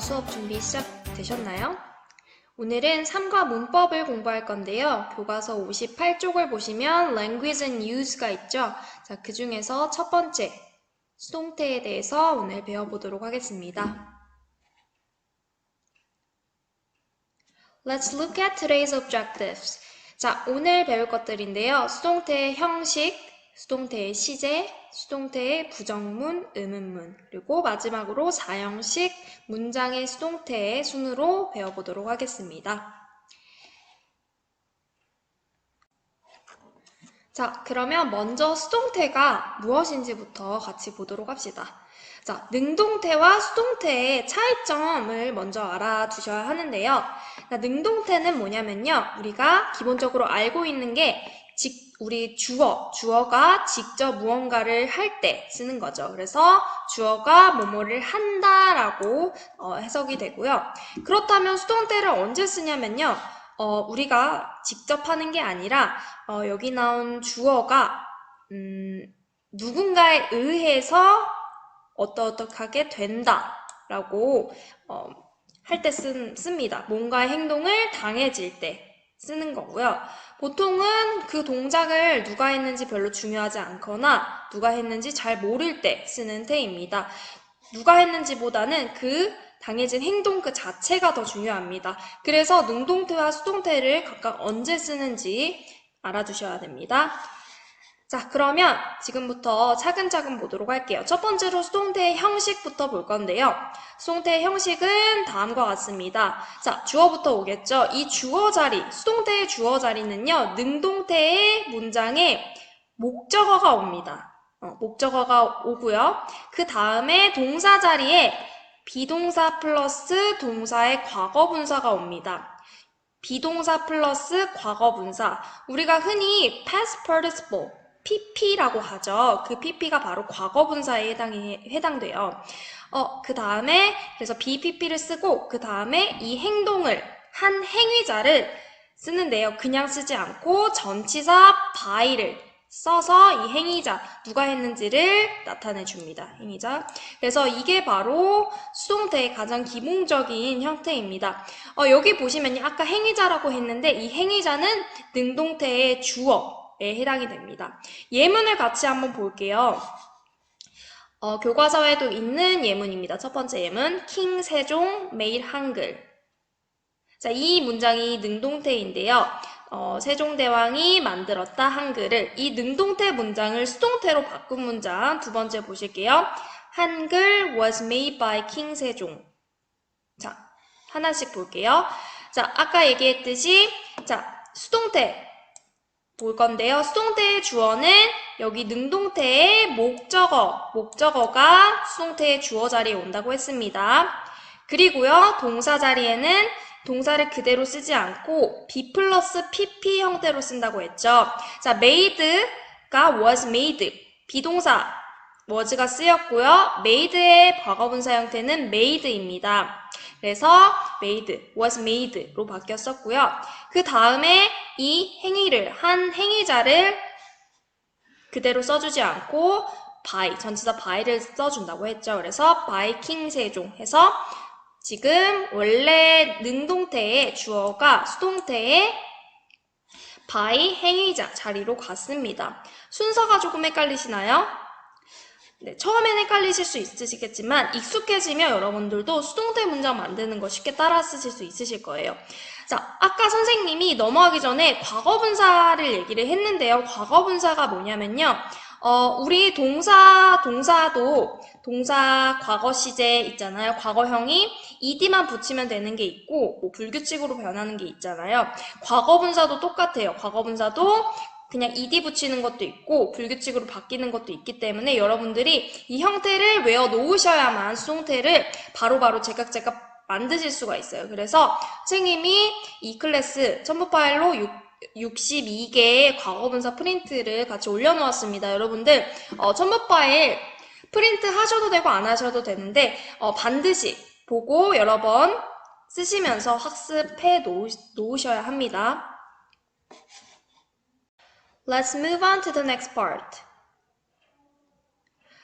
수업 준비 시작되셨나요? 오늘은 3과 문법을 공부할 건데요. 교과서 58쪽을 보시면 language and use가 있죠. 자, 그 중에서 첫 번째 수동태에 대해서 오늘 배워보도록 하겠습니다. Let's look at today's objectives. 자, 오늘 배울 것들인데요. 수동태의 형식, 수동태의 시제, 수동태의 부정문, 의문문, 그리고 마지막으로 사형식 문장의 수동태의 순으로 배워보도록 하겠습니다. 자, 그러면 먼저 수동태가 무엇인지부터 같이 보도록 합시다. 자, 능동태와 수동태의 차이점을 먼저 알아두셔야 하는데요. 자, 능동태는 뭐냐면요. 우리가 기본적으로 알고 있는 게 직, 우리 주어, 주어가 직접 무언가를 할 때 쓰는 거죠. 그래서 주어가 뭐뭐를 한다라고 어, 해석이 되고요. 그렇다면 수동태를 언제 쓰냐면요. 어, 우리가 직접 하는 게 아니라 어, 여기 나온 주어가 음, 누군가에 의해서 어떠어떻하게 된다라고 어, 할 때 씁니다. 뭔가의 행동을 당해질 때 쓰는 거고요. 보통은 그 동작을 누가 했는지 별로 중요하지 않거나 누가 했는지 잘 모를 때 쓰는 태입니다. 누가 했는지보다는 그 당해진 행동 그 자체가 더 중요합니다. 그래서 능동태와 수동태를 각각 언제 쓰는지 알아두셔야 됩니다. 자, 그러면 지금부터 차근차근 보도록 할게요. 첫 번째로 수동태의 형식부터 볼 건데요. 수동태의 형식은 다음과 같습니다. 자, 주어부터 오겠죠. 이 주어 자리, 수동태의 주어 자리는요, 능동태의 문장에 목적어가 옵니다. 어, 목적어가 오고요. 그 다음에 동사 자리에 비동사 플러스 동사의 과거 분사가 옵니다. 비동사 플러스 과거 분사. 우리가 흔히 past participle, PP라고 하죠. 그 PP가 바로 과거 분사에 해당이, 해당돼요. 어, 그 다음에, 그래서 BPP를 쓰고, 그 다음에 이 행동을, 한 행위자를 쓰는데요. 그냥 쓰지 않고 전치사 by를 써서 이 행위자, 누가 했는지를 나타내 줍니다. 행위자. 그래서 이게 바로 수동태의 가장 기본적인 형태입니다. 어, 여기 보시면요. 아까 행위자라고 했는데 이 행위자는 능동태의 주어, 에 해당이 됩니다. 예문을 같이 한번 볼게요. 어, 교과서에도 있는 예문입니다. 첫 번째 예문, 킹 세종 매일 한글. 자, 이 문장이 능동태인데요. 어, 세종대왕이 만들었다 한글을 이 능동태 문장을 수동태로 바꾼 문장 두 번째 보실게요. 한글 was made by king 세종. 자, 하나씩 볼게요. 자, 아까 얘기했듯이 자, 수동태 볼 건데요. 수동태의 주어는 여기 능동태의 목적어, 목적어가 수동태의 주어 자리에 온다고 했습니다. 그리고요, 동사 자리에는 동사를 그대로 쓰지 않고 be 플러스 pp 형태로 쓴다고 했죠. 자, made가 was made, 비동사 was가 쓰였고요. made의 과거분사 형태는 made입니다. 그래서 made, was made로 바뀌었었고요. 그 다음에 이 행위를 한 행위자를 그대로 써주지 않고 by, 전치사 by를 써준다고 했죠. 그래서 by king 세종 해서 지금 원래 능동태의 주어가 수동태의 by 행위자 자리로 갔습니다. 순서가 조금 헷갈리시나요? 네, 처음엔 헷갈리실 수 있으시겠지만 익숙해지면 여러분들도 수동태 문장 만드는 거 쉽게 따라 쓰실 수 있으실 거예요. 자, 아까 선생님이 넘어가기 전에 과거분사를 얘기를 했는데요. 과거분사가 뭐냐면요. 어, 우리 동사, 동사도 동사 과거 시제 있잖아요. 과거형이 ed만 붙이면 되는 게 있고 뭐 불규칙으로 변하는 게 있잖아요. 과거분사도 똑같아요. 과거분사도 그냥 ed 붙이는 것도 있고 불규칙으로 바뀌는 것도 있기 때문에 여러분들이 이 형태를 외워 놓으셔야만 수동태를 바로바로 제각제각 만드실 수가 있어요. 그래서 선생님이 이 클래스 첨부 파일로 62개의 과거분사 프린트를 같이 올려놓았습니다. 여러분들 어, 첨부 파일 프린트 하셔도 되고 안 하셔도 되는데 어, 반드시 보고 여러 번 쓰시면서 학습해 놓으, 놓으셔야 합니다. Let's move on to the next part.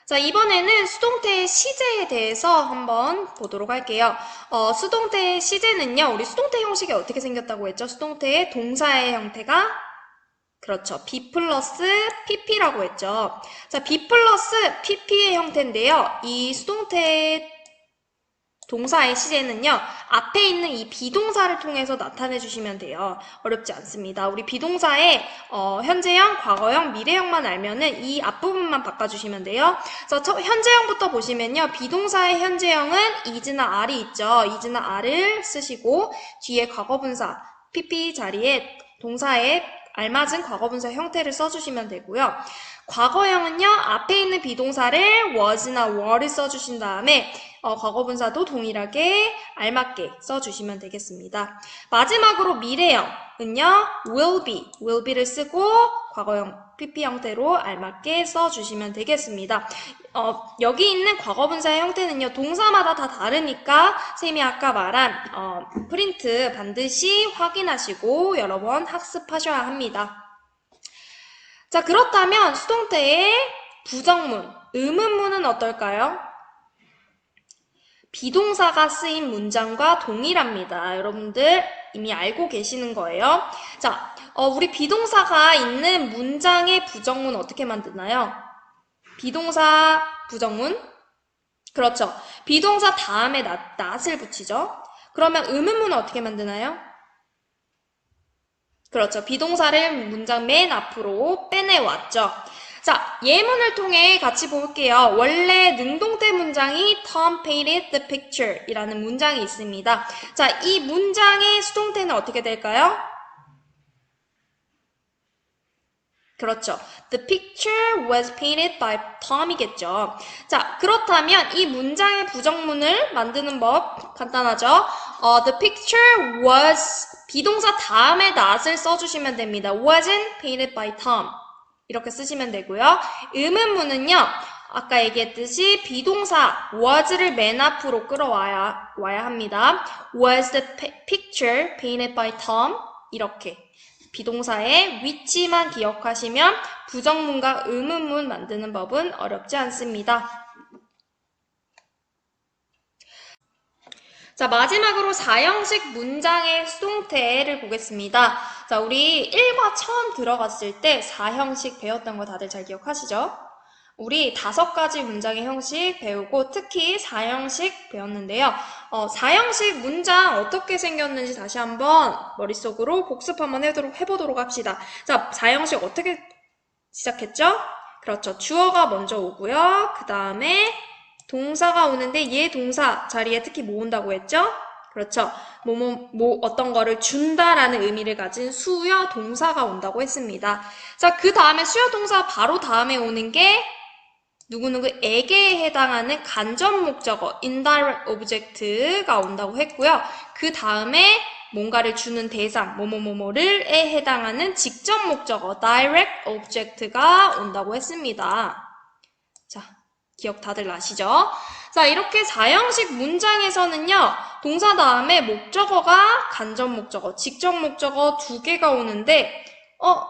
자, 이번에는 수동태의 시제에 대해서 한번 보도록 할게요. 어, 수동태의 시제는요, 우리 수동태 형식이 어떻게 생겼다고 했죠? 수동태의 동사의 형태가 그렇죠. B 플러스 PP라고 했죠. 자, B 플러스 PP의 형태인데요. 이 수동태 동사의 시제는요, 앞에 있는 이 비동사를 통해서 나타내 주시면 돼요. 어렵지 않습니다. 우리 비동사의 어, 현재형, 과거형, 미래형만 알면은 이 앞부분만 바꿔주시면 돼요. 그래서 첫- 현재형부터 보시면요, 비동사의 현재형은 is나 are이 있죠. is나 are를 쓰시고 뒤에 과거분사 pp 자리에 동사에 알맞은 과거분사 형태를 써주시면 되고요. 과거형은요, 앞에 있는 비동사를 was나 were를 써주신 다음에 어, 과거분사도 동일하게 알맞게 써주시면 되겠습니다. 마지막으로 미래형은요, will be, will be를 쓰고 과거형 pp 형태로 알맞게 써주시면 되겠습니다. 어, 여기 있는 과거분사의 형태는요, 동사마다 다 다르니까 쌤이 아까 말한 어, 프린트 반드시 확인하시고 여러 번 학습하셔야 합니다. 자, 그렇다면 수동태의 부정문, 의문문은 어떨까요? 비동사가 쓰인 문장과 동일합니다. 여러분들 이미 알고 계시는 거예요. 자, 어, 우리 비동사가 있는 문장의 부정문 어떻게 만드나요? 비동사 부정문? 그렇죠. 비동사 다음에 나, 낫을 붙이죠. 그러면 의문문은 어떻게 만드나요? 그렇죠. 비동사를 문장 맨 앞으로 빼내왔죠. 자, 예문을 통해 같이 볼게요. 원래 능동태 문장이 Tom painted the picture 이라는 문장이 있습니다. 자, 이 문장의 수동태는 어떻게 될까요? 그렇죠. The picture was painted by Tom이겠죠. 자, 그렇다면 이 문장의 부정문을 만드는 법 간단하죠. 어, the picture was 비동사 다음에 not을 써주시면 됩니다. wasn't painted by Tom. 이렇게 쓰시면 되고요. 의문문은요. 아까 얘기했듯이 비동사 was를 맨 앞으로 끌어와야 와야 합니다. Was the pi- picture painted by Tom? 이렇게 비동사의 위치만 기억하시면 부정문과 의문문 만드는 법은 어렵지 않습니다. 자, 마지막으로 4형식 문장의 수동태를 보겠습니다. 자, 우리 1과 처음 들어갔을 때 4형식 배웠던 거 다들 잘 기억하시죠? 우리 다섯 가지 문장의 형식 배우고 특히 4형식 배웠는데요. 어, 4형식 문장 어떻게 생겼는지 다시 한번 머릿속으로 복습 한번 해도록, 해보도록 합시다. 자, 4형식 어떻게 시작했죠? 그렇죠. 주어가 먼저 오고요. 그 다음에 동사가 오는데 얘 동사 자리에 특히 뭐 온다고 했죠? 그렇죠. 뭐, 뭐, 뭐, 어떤 거를 준다라는 의미를 가진 수요 동사가 온다고 했습니다. 자, 그 다음에 수요 동사 바로 다음에 오는 게 누구누구에게 해당하는 간접 목적어, indirect object가 온다고 했고요. 그 다음에 뭔가를 주는 대상, 뭐뭐뭐뭐를에 해당하는 직접 목적어, direct object가 온다고 했습니다. 자, 기억 다들 나시죠? 자, 이렇게 4형식 문장에서는요, 동사 다음에 목적어가 간접 목적어, 직접 목적어 두 개가 오는데, 어,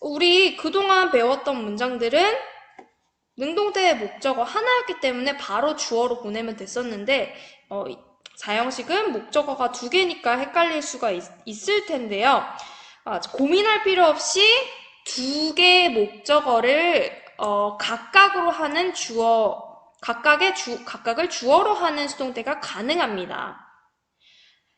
우리 그동안 배웠던 문장들은 능동태의 목적어 하나였기 때문에 바로 주어로 보내면 됐었는데, 어, 이 4형식은 목적어가 두 개니까 헷갈릴 수가 있, 있을 텐데요. 아, 고민할 필요 없이 두 개의 목적어를 어, 각각으로 하는 주어, 각각의 주, 각각을 주어로 하는 수동태가 가능합니다.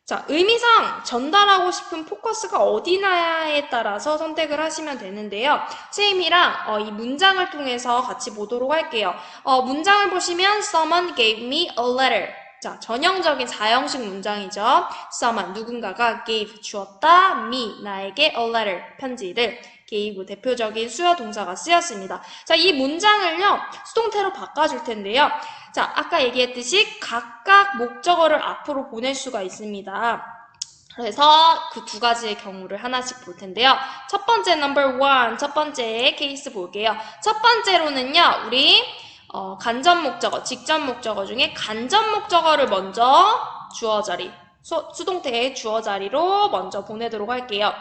자, 의미상 전달하고 싶은 포커스가 어디냐에 따라서 선택을 하시면 되는데요. 선생님이랑 어, 이 문장을 통해서 같이 보도록 할게요. 어, 문장을 보시면 Someone gave me a letter. 자, 전형적인 4형식 문장이죠. Someone, 누군가가 gave, 주었다, me, 나에게 a letter, 편지를 gave, 대표적인 수요 동사가 쓰였습니다. 자, 이 문장을요, 수동태로 바꿔줄 텐데요. 자, 아까 얘기했듯이 각각 목적어를 앞으로 보낼 수가 있습니다. 그래서 그 두 가지의 경우를 하나씩 볼 텐데요. 첫 번째 number one, 첫 번째 케이스 볼게요. 첫 번째로는요, 우리 어, 간접 목적어, 직접 목적어 중에 간접 목적어를 먼저 주어 자리, 수, 수동태의 주어 자리로 먼저 보내도록 할게요.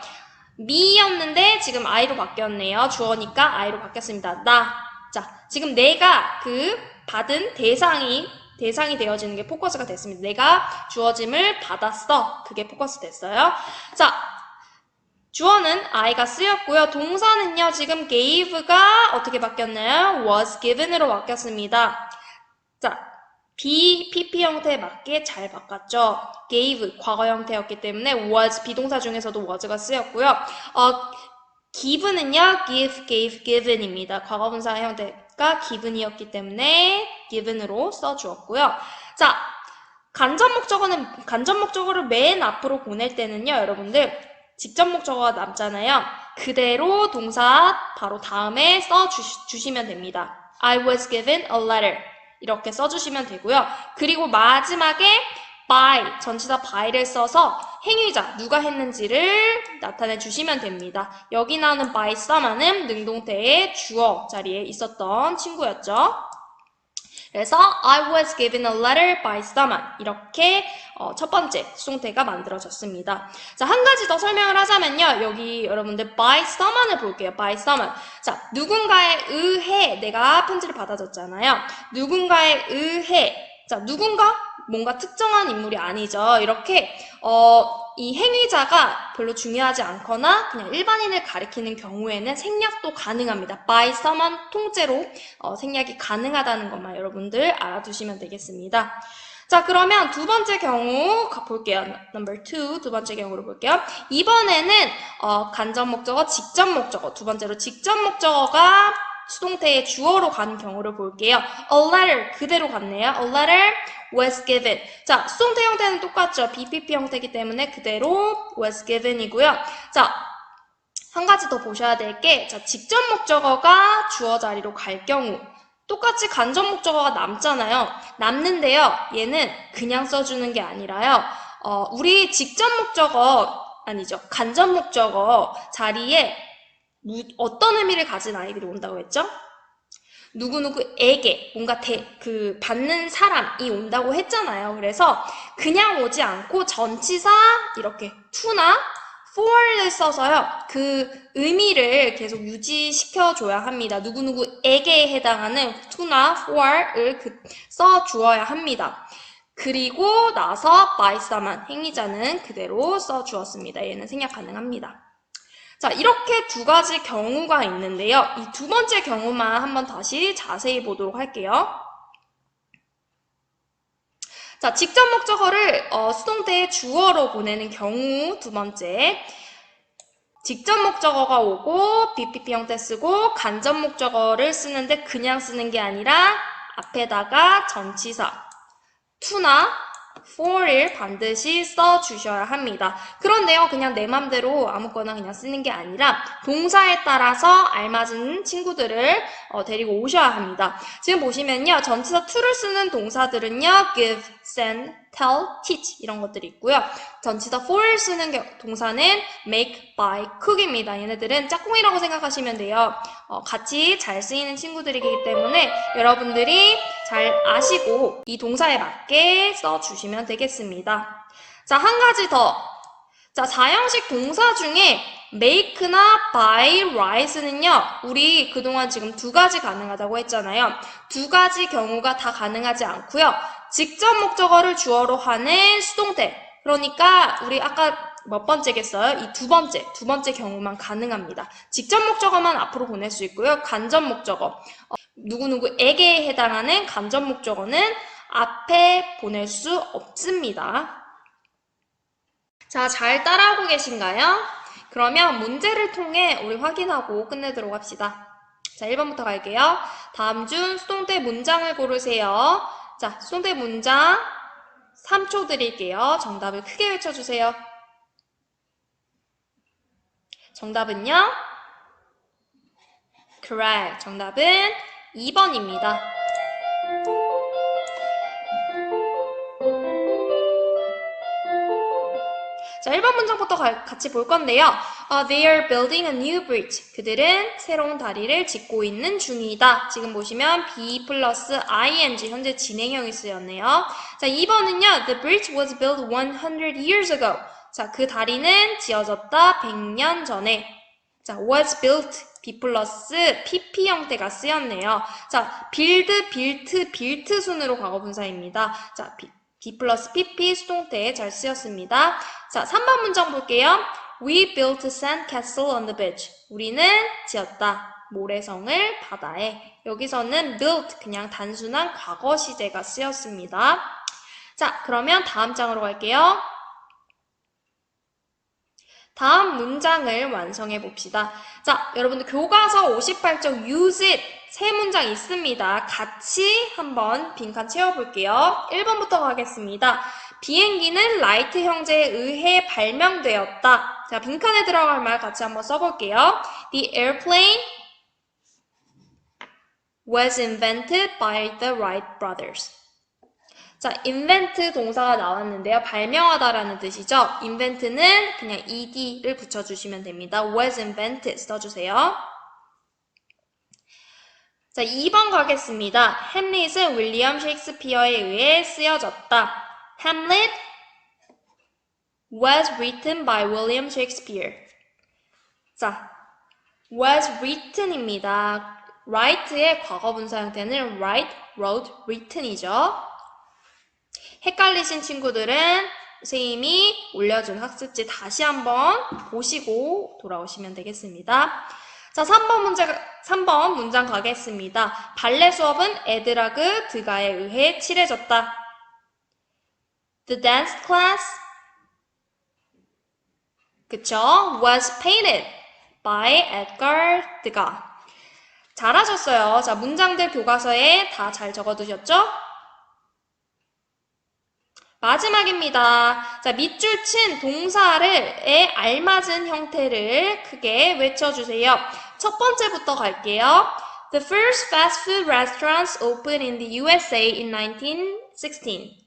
Me였는데 지금 I로 바뀌었네요. 주어니까 I로 바뀌었습니다. 나, 자, 지금 내가 그 받은 대상이 대상이 되어지는 게 포커스가 됐습니다. 내가 주어짐을 받았어. 그게 포커스 됐어요. 자, 주어는 I가 쓰였고요. 동사는요, 지금 gave가 어떻게 바뀌었나요? was given으로 바뀌었습니다. 자, be, pp 형태에 맞게 잘 바꿨죠. gave, 과거 형태였기 때문에 was, 비동사 중에서도 was가 쓰였고요. 어, give는요, give, gave, given입니다. 과거 분사 형태가 given이었기 때문에 given으로 써주었고요. 자, 간접 목적어는, 간접 목적어를 맨 앞으로 보낼 때는요, 여러분들, 직접 목적어가 남잖아요. 그대로 동사 바로 다음에 써 주시면 됩니다. I was given a letter. 이렇게 써주시면 되고요. 그리고 마지막에 by, 전치사 by를 써서 행위자, 누가 했는지를 나타내 주시면 됩니다. 여기 나오는 by someone은 능동태의 주어 자리에 있었던 친구였죠. 그래서 I was given a letter by someone 이렇게 어, 첫 번째 수동태가 만들어졌습니다. 자, 한 가지 더 설명을 하자면요. 여기 여러분들 by someone을 볼게요. by someone. 자, 누군가에 의해 내가 편지를 받아줬잖아요. 누군가에 의해 자, 누군가 뭔가 특정한 인물이 아니죠. 이렇게 어, 이 행위자가 별로 중요하지 않거나 그냥 일반인을 가리키는 경우에는 생략도 가능합니다. by someone 통째로 어, 생략이 가능하다는 것만 여러분들 알아두시면 되겠습니다. 자, 그러면 두 번째 경우 가- 볼게요. number two, 두 번째 경우로 볼게요. 이번에는 어, 간접 목적어, 직접 목적어, 두 번째로 직접 목적어가 수동태의 주어로 간 경우를 볼게요. A letter 그대로 갔네요. A letter was given. 자, 수동태 형태는 똑같죠. BPP 형태이기 때문에 그대로 was given이고요. 자, 한 가지 더 보셔야 될 게, 자, 직접 목적어가 주어 자리로 갈 경우, 똑같이 간접 목적어가 남잖아요. 남는데요. 얘는 그냥 써주는 게 아니라요. 어, 우리 직접 목적어, 아니죠. 간접 목적어 자리에 무- 어떤 의미를 가진 아이들이 온다고 했죠? 누구누구에게 뭔가 대, 그 받는 사람이 온다고 했잖아요. 그래서 그냥 오지 않고 전치사 이렇게 to나 for를 써서요. 그 의미를 계속 유지시켜 줘야 합니다. 누구누구에게 해당하는 to나 for를 그 써 주어야 합니다. 그리고 나서 by someone 행위자는 그대로 써 주었습니다. 얘는 생략 가능합니다. 자, 이렇게 두 가지 경우가 있는데요. 이 두 번째 경우만 한번 다시 자세히 보도록 할게요. 자, 직접 목적어를 어, 수동태의 주어로 보내는 경우 두 번째. 직접 목적어가 오고 BPP 형태 쓰고 간접 목적어를 쓰는데 그냥 쓰는 게 아니라 앞에다가 전치사 to나 for를 반드시 써주셔야 합니다. 그런데요, 그냥 내 맘대로 아무거나 그냥 쓰는 게 아니라 동사에 따라서 알맞은 친구들을 어, 데리고 오셔야 합니다. 지금 보시면요, 전치사 to를 쓰는 동사들은요, give, send, tell, teach 이런 것들이 있고요. 전치사 for를 쓰는 게- 동사는 make, buy, cook입니다. 얘네들은 짝꿍이라고 생각하시면 돼요. 어, 같이 잘 쓰이는 친구들이기 때문에 여러분들이 잘 아시고 이 동사에 맞게 써주시면 되겠습니다. 자, 한 가지 더. 자, 사형식 동사 중에 make나 buy, rise는요, 우리 그동안 지금 두 가지 가능하다고 했잖아요. 두 가지 경우가 다 가능하지 않고요. 직접 목적어를 주어로 하는 수동태. 그러니까 우리 아까 몇 번째겠어요? 이 두 번째, 두 번째 경우만 가능합니다. 직접 목적어만 앞으로 보낼 수 있고요. 간접 목적어. 어, 누구누구에게 해당하는 간접 목적어는 앞에 보낼 수 없습니다. 자, 잘 따라하고 계신가요? 그러면 문제를 통해 우리 확인하고 끝내도록 합시다. 자, 1번부터 갈게요. 다음 중 수동태 문장을 고르세요. 자, 수동태 문장 3초 드릴게요. 정답을 크게 외쳐주세요. 정답은요? correct. 정답은 2번입니다. 자, 1번 문장부터 가- 같이 볼 건데요. 어, they are building a new bridge. 그들은 새로운 다리를 짓고 있는 중이다. 지금 보시면 be 플러스 ing 현재 진행형이 쓰였네요. 자, 2번은요. The bridge was built 100 years ago. 자, 그 다리는 지어졌다 100년 전에. 자, was built B 플러스 PP 형태가 쓰였네요. 자, build, built, built 순으로 과거 분사입니다. 자, B, B 플러스 PP 수동태 잘 쓰였습니다. 자, 3번 문장 볼게요. We built a sand castle on the beach. 우리는 지었다. 모래성을 바다에. 여기서는 built 그냥 단순한 과거 시제가 쓰였습니다. 자, 그러면 다음 장으로 갈게요. 다음 문장을 완성해 봅시다. 자, 여러분들 교과서 58쪽 use it 세 문장 있습니다. 같이 한번 빈칸 채워볼게요. 1번부터 가겠습니다. 비행기는 라이트 형제에 의해 발명되었다. 자, 빈칸에 들어갈 말 같이 한번 써볼게요. The airplane was invented by the Wright brothers. 자, invent 동사가 나왔는데요. 발명하다라는 뜻이죠. invent는 그냥 ed를 붙여주시면 됩니다. was invented 써주세요. 자, 2번 가겠습니다. 햄릿은 윌리엄 셰익스피어에 의해 쓰여졌다. Hamlet was written by William Shakespeare. 자, was written입니다. write의 과거 분사 형태는 write, wrote, written이죠. 헷갈리신 친구들은 선생님이 올려준 학습지 다시 한번 보시고 돌아오시면 되겠습니다. 자, 3번 문제, 3번 문장 가겠습니다. 발레 수업은 에드라그 드가에 의해 칠해졌다. The dance class, 그쵸? was painted by Edgar Degas. 잘하셨어요. 자, 문장들 교과서에 다 잘 적어두셨죠? 마지막입니다. 자, 밑줄 친 동사를에 알맞은 형태를 크게 외쳐주세요. 첫 번째부터 갈게요. The first fast food restaurants opened in the USA in 1916.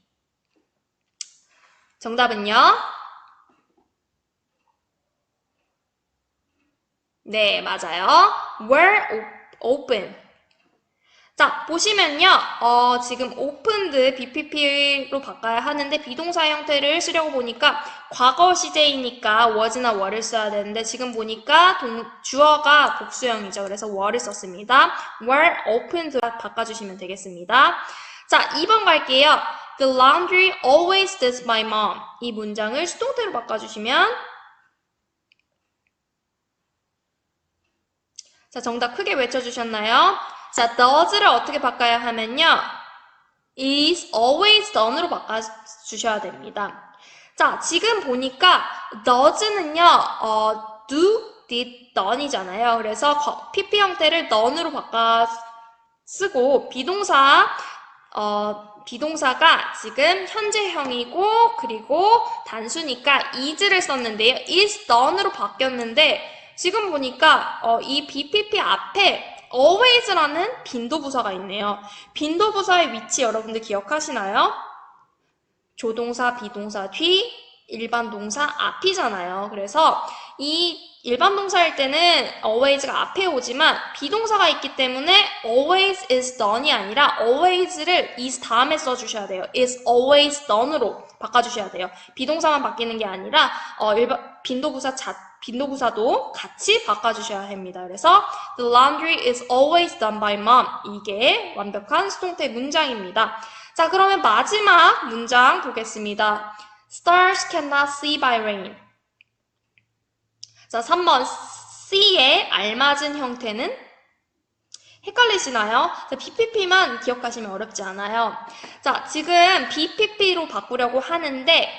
정답은요? 네, 맞아요. were open. 자, 보시면요. 어, 지금 opened BPP로 바꿔야 하는데 비동사 형태를 쓰려고 보니까 과거 시제이니까 was나 were를 써야 되는데 지금 보니까 동, 주어가 복수형이죠. 그래서 were를 썼습니다. were opened 바꿔주시면 되겠습니다. 자, 2번 갈게요. The laundry always does my mom. 이 문장을 수동태로 바꿔주시면 자, 정답 크게 외쳐주셨나요? 자, does를 어떻게 바꿔야 하면요. is always done으로 바꿔주셔야 됩니다. 자, 지금 보니까 does는요, 어, do, did, done이잖아요. 그래서 PP 형태를 done으로 바꿔 쓰고, 비동사, 어, 비동사가 지금 현재형이고, 그리고 단수니까 is를 썼는데요. is done으로 바뀌었는데, 지금 보니까, 어, 이 BPP 앞에 always라는 빈도 부사가 있네요. 빈도 부사의 위치 여러분들 기억하시나요? 조동사, 비동사 뒤, 일반 동사 앞이잖아요. 그래서 이 일반 동사일 때는 always가 앞에 오지만 비동사가 있기 때문에 always is done이 아니라 always를 is 다음에 써주셔야 돼요. is always done으로 바꿔주셔야 돼요. 비동사만 바뀌는 게 아니라 어, 일반 빈도부사 자 빈도부사도 같이 바꿔주셔야 합니다. 그래서 the laundry is always done by mom. 이게 완벽한 수동태 문장입니다. 자, 그러면 마지막 문장 보겠습니다. Stars cannot see by rain. 자, 3번 C의 알맞은 형태는 헷갈리시나요? 자, BPP만 기억하시면 어렵지 않아요. 자, 지금 BPP로 바꾸려고 하는데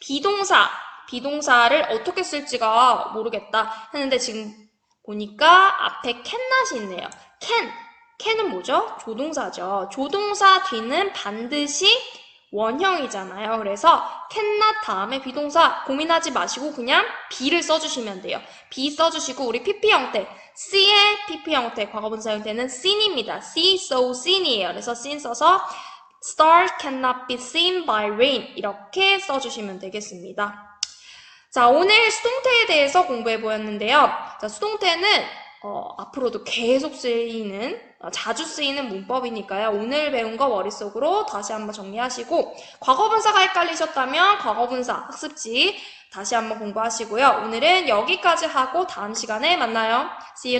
비동사, 비동사를 어떻게 쓸지가 모르겠다 했는데 지금 보니까 앞에 캔낫이 있네요. can, can은 뭐죠? 조동사죠. 조동사 뒤는 반드시 원형이잖아요. 그래서 cannot 다음에 비동사 고민하지 마시고 그냥 be를 써주시면 돼요. be 써주시고 우리 pp 형태 C의 pp 형태 과거분사 형태는 seen입니다. see, so, seen이에요. 그래서 seen 써서 stars cannot be seen by rain 이렇게 써주시면 되겠습니다. 자, 오늘 수동태에 대해서 공부해 보였는데요. 자, 수동태는 어, 앞으로도 계속 쓰이는, 어, 자주 쓰이는 문법이니까요. 오늘 배운 거 머릿속으로 다시 한번 정리하시고, 과거분사가 헷갈리셨다면 과거분사 학습지 다시 한번 공부하시고요. 오늘은 여기까지 하고 다음 시간에 만나요. See you.